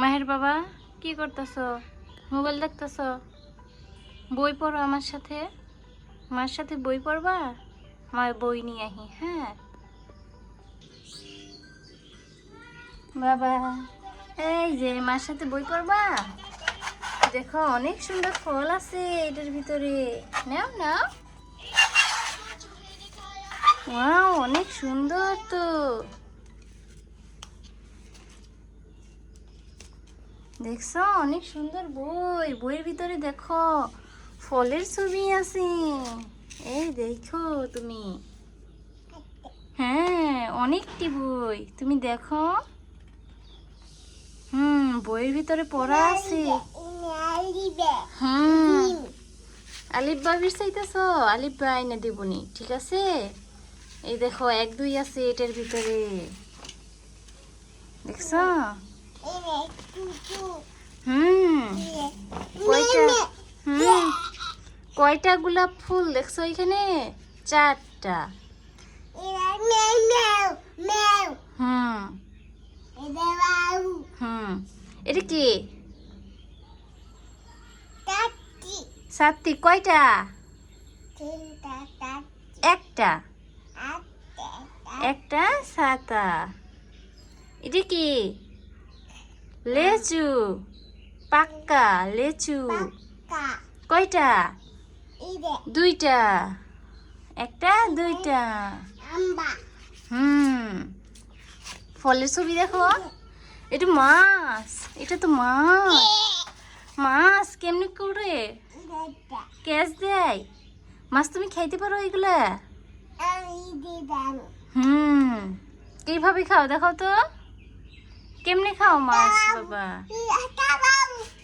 মাহের বাবা, কি করতেছ? মোবাইল দেখতেছ? বই পড়ো আমার সাথে? মার সাথে বই পড়বা? মার বই নিয়ে আহি হ্যাঁ? বাবা, এই যে মার সাথে বই পড়বা? দেখো, অনেক সুন্দর ফল আছে এটার ভিতরে। নাও নাও। অনেক সুন্দর তো। দেখছ? অনেক সুন্দর বই। বইয়ের ভিতরে দেখো, ফলের ছবি আছে। এই দেখো তুমি। হ্যাঁ অনেকটি বই। তুমি দেখো। হুম, বইয়ের ভিতরে পড়া আছে। হুম। চাইতেছ? আলিফ এনে দেবনি। ঠিক আছে? এই দেখো, এক দুই আছে এটার ভিতরে। দেখছ? হুম। কয়টা? হুম। কয়টা গোলাপ ফুল দেখছ এখানে? চারটা। হুম। হুম। এটা কি? সাতটি। কয়টা? একটা। একটা সাতা এটা কি? লেচু পাক্কা লেচু। কয়টা? দুইটা। একটা দুইটা। হুম। ফলের ছবি দেখো। এটা মাছ। এটা তো মাছ। মাছ কেমনি করে ক্যাচ দেয়। মাছ তুমি খাইতে পারো এগুলা? হুম। কীভাবে খাও? দেখো তো। কেমনে খাও মাছ বাবা?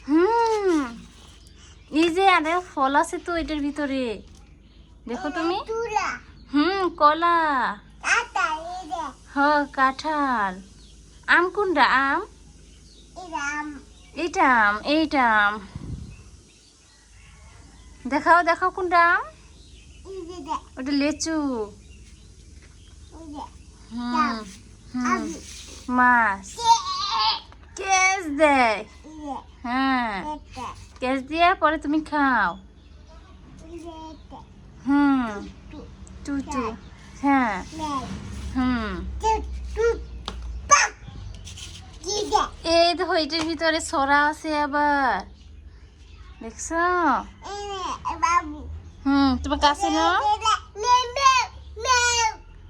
হুম। এই যে আরে ফল আছে তো এটার ভিতরে। দেখো তুমি? হুম কলা। হ কাঁঠাল। আম কোনটা আম? এইটা আম এইটা আম। দেখাও দেখাও কোনটা আম? ওটা লেচু। হুম হুম মাছ। দেয় হ্যাঁ। কেস দিয়ে পরে তুমি খাও। হুম। টুটু। হ্যাঁ। হুম। এই দেখো, এটার ভিতরে সরা আছে আবার। দেখছ? হুম, তোমার কাছে না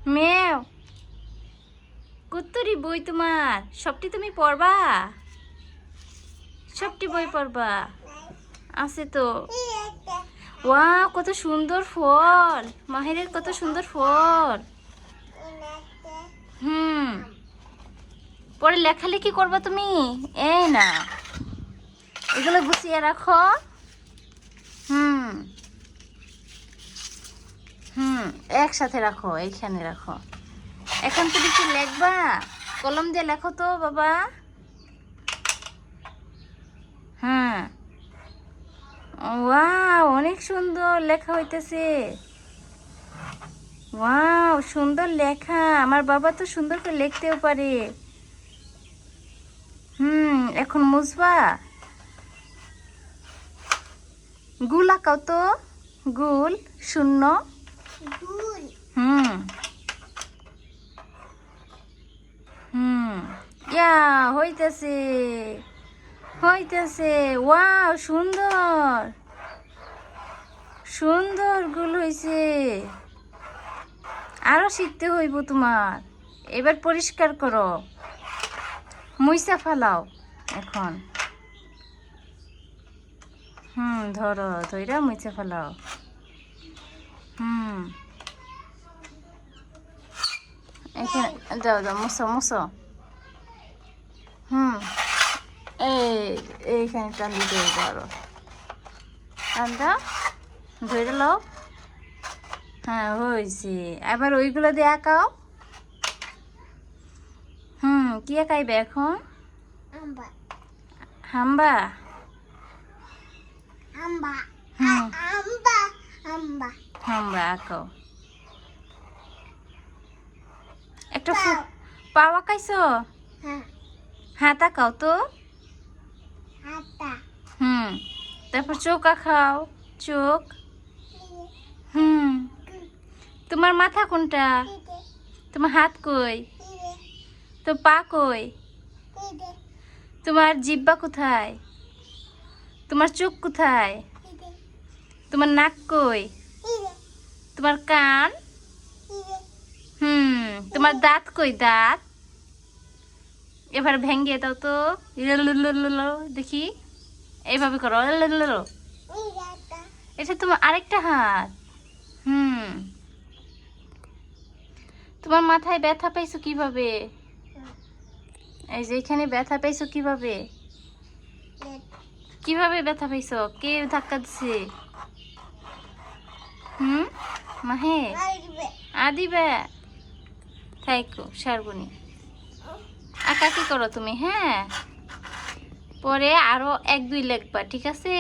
মেও। কুত্তুরি বই তোমার। সবটি তুমি পড়বা? সবটি বই পড়বা? আছে তো। ওয়া কত সুন্দর ফল। মাহিরের কত সুন্দর ফল। হুম। পরে লেখালেখি করবা তুমি? এই না। এগুলো গুছিয়ে রাখো। হুম। হুম একসাথে রাখো এইখানে রাখো। এখন তুমি কি লেখবা? কলম দিয়ে লেখো তো বাবা। হ্যাঁ। ওয়াও অনেক সুন্দর লেখা হইতেছে। ওয়াও সুন্দর লেখা। আমার বাবা তো সুন্দর করে লিখতেও পারে। হুম এখন মুছবা? গুল আঁকাও তো। গুল শূন্য। হুম। হুম ইয়া হইতেছে। হইতেছে। ওয়াও, সুন্দর। সুন্দর গুল হইছে। আরও শিখতে হইব তোমার। এবার পরিষ্কার করো। মুইসা ফালাও এখন। হুম, ধরো, ধইরা মুইসা ফালাও। হুম। এখানে যাও যাও মুছো মুছো। হুম। এইখানে টান দিতে আরও। টানটা ধরে লও। হ্যাঁ হয়েছে। এবার ওইগুলো দিয়ে আঁকাও হুম কি আঁকাইবে এখন? হাম্বা। হুম। হাম্বা আঁকাও একটা ফু- পাও আঁকাইছো হাত আঁকাও তো। হুম, তারপর চৌকা খাও, চোখ। হুম, তোমার মাথা কোনটা? তোমার হাত কই? তো পা কই? তোমার জিব্বা কোথায়? তোমার চোখ কোথায়? তোমার নাক কই? তোমার কান? হুম, তোমার দাঁত কই দাঁত? এবার ভেঙ্গে দাও তো দেখি এইভাবে করো। এটা তোমার আরেকটা হাত হুম তোমার মাথায় ব্যথা পাইছো কীভাবে এই যে এখানে ব্যথা পাইছো কীভাবে কীভাবে ব্যথা পাইছো কে ধাক্কা দিছে হুম মাহে আদিবে থাইকো সারগুনি আঁকা কি করো তুমি হ্যাঁ? পরে আরও এক দুই লেখবা ঠিক আছে?